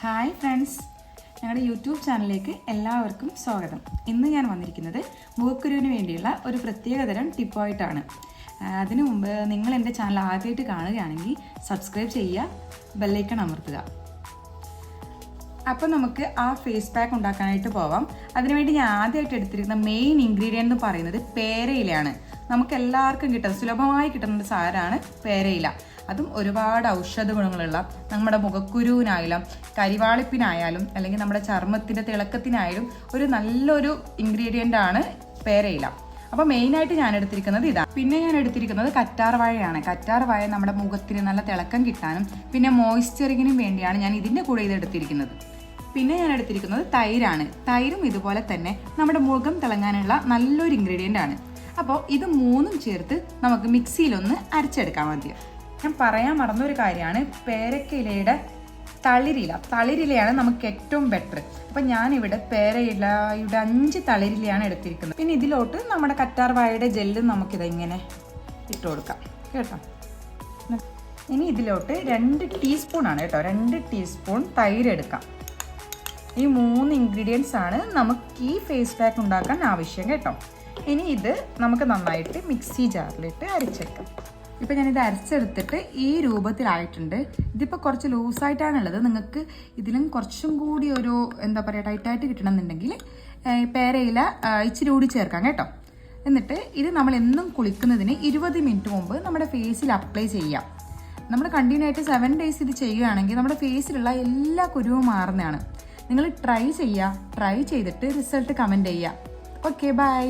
Hi friends. ഞങ്ങളുടെ YouTube ചാനലിലേക്ക് എല്ലാവർക്കും സ്വാഗതം. ഇന്ന് ഞാൻ വന്നിരിക്കുന്നത് മുഖക്കുരുവിന് വേണ്ടിയുള്ള ഒരു പ്രത്യേകതരം ടിപ്പായിട്ടാണ്. അതിനു മുമ്പ് നിങ്ങൾ എന്റെ ചാനൽ ആദ്യമായിട്ട് കാണുകയാണെങ്കിൽ സബ്സ്ക്രൈബ് ചെയ്യുക ബെല്ലൈക്കൺ അമർത്തുക. അപ്പം നമുക്ക് ആ ഫേസ് പാക്ക് ഉണ്ടാക്കാനായിട്ട് പോവാം. അതിനുവേണ്ടി ഞാൻ ആദ്യമായിട്ട് എടുത്തിരിക്കുന്ന മെയിൻ ഇൻഗ്രീഡിയന്റ് എന്ന് പറയുന്നത് പേരയിലയാണ്. നമുക്ക് എല്ലാവർക്കും കിട്ടുന്ന സുലഭമായി കിട്ടുന്ന ഒരു സാധനമാണ് പേരയില. അതും ഒരുപാട് ഔഷധ ഗുണങ്ങളുള്ള നമ്മുടെ മുഖക്കുരുവിനായാലും കരിവാളിപ്പിനായാലും അല്ലെങ്കിൽ നമ്മുടെ ചർമ്മത്തിന്റെ തിളക്കത്തിനായാലും ഒരു നല്ലൊരു ഇൻഗ്രീഡിയന്റ് ആണ് പേരയില. അപ്പോൾ മെയിനായിട്ട് ഞാൻ എടുത്തിരിക്കുന്നത് ഇതാണ് പിന്നെ ഞാൻ എടുത്തിരിക്കുന്നത് കറ്റാർ വാഴയാണ്. കറ്റാർ വാഴ നമ്മുടെ മുഖത്തിന് നല്ല തിളക്കം കിട്ടാനും പിന്നെ മോയ്സ്ചറിങ്ങിനും വേണ്ടിയാണ് ഞാൻ ഇതിന്റെ കൂടെ ഇത് എടുത്തിരിക്കുന്നത്. പിന്നെ ഞാൻ എടുത്തിരിക്കുന്നത് തൈരാണ്. തൈരും ഇതുപോലെ തന്നെ നമ്മുടെ മുഖം തിളങ്ങാനുള്ള നല്ലൊരു ഇൻഗ്രീഡിയന്റ് ആണ്. അപ്പോൾ ഇത് മൂന്നും ചേർത്ത് നമുക്ക് മിക്സിയിലൊന്ന് അരച്ചെടുക്കാൻ മതി ഞാൻ പറയാൻ മറന്നൊരു കാര്യമാണ്. പേരക്കിലയുടെ തളിരില. തളിരിലയാണ് നമുക്ക് ഏറ്റവും ബെറ്റർ അപ്പം ഞാനിവിടെ പേരയിലയുടെ അഞ്ച് തളിരിലയാണ് എടുത്തിരിക്കുന്നത്. പിന്നെ ഇതിലോട്ട് നമ്മുടെ കറ്റാർ വാഴയുടെ ജെല്ല് നമുക്കിതെങ്ങനെ ഇട്ട് കൊടുക്കാം. കേട്ടോ? ഇനി ഇതിലോട്ട് രണ്ട് ടീസ്പൂൺ ആണ് കേട്ടോ. രണ്ട് ടീസ്പൂൺ തൈര് എടുക്കാം. ഈ മൂന്ന് ഇൻഗ്രീഡിയൻസ് ആണ് നമുക്ക് ഈ ഫേസ് പാക്ക് ഉണ്ടാക്കാൻ ആവശ്യം കേട്ടോ. ഇനി ഇത് നമുക്ക് നന്നായിട്ട് മിക്സി ജാറിലിട്ട് അരച്ചെടുക്കാം. ഇപ്പം ഞാനിത് അരച്ചെടുത്തിട്ട് ഈ രൂപത്തിലായിട്ടുണ്ട്. ഇതിപ്പോൾ കുറച്ച് ലൂസായിട്ടാണുള്ളത്. നിങ്ങൾക്ക് ഇതിലും കുറച്ചും കൂടി ഒരു എന്താ പറയുക ടൈറ്റായിട്ട് കിട്ടണമെന്നുണ്ടെങ്കിൽ പേരയില ഇച്ചിരി കൂടി ചേർക്കാം കേട്ടോ. എന്നിട്ട് ഇത് നമ്മൾ എന്നും കുളിക്കുന്നതിന് ഇരുപത് മിനിറ്റ് മുമ്പ് നമ്മുടെ ഫേസിൽ അപ്ലൈ ചെയ്യാം. നമ്മൾ കണ്ടിന്യൂ ആയിട്ട് സെവൻ ഡേയ്സ് ഇത് ചെയ്യുകയാണെങ്കിൽ നമ്മുടെ ഫേസിലുള്ള എല്ലാ കുരുവും മാറുന്നതാണ്. നിങ്ങൾ ട്രൈ ചെയ്യുക. ട്രൈ ചെയ്തിട്ട് റിസൾട്ട് കമന്റ് ചെയ്യുക. Okay bye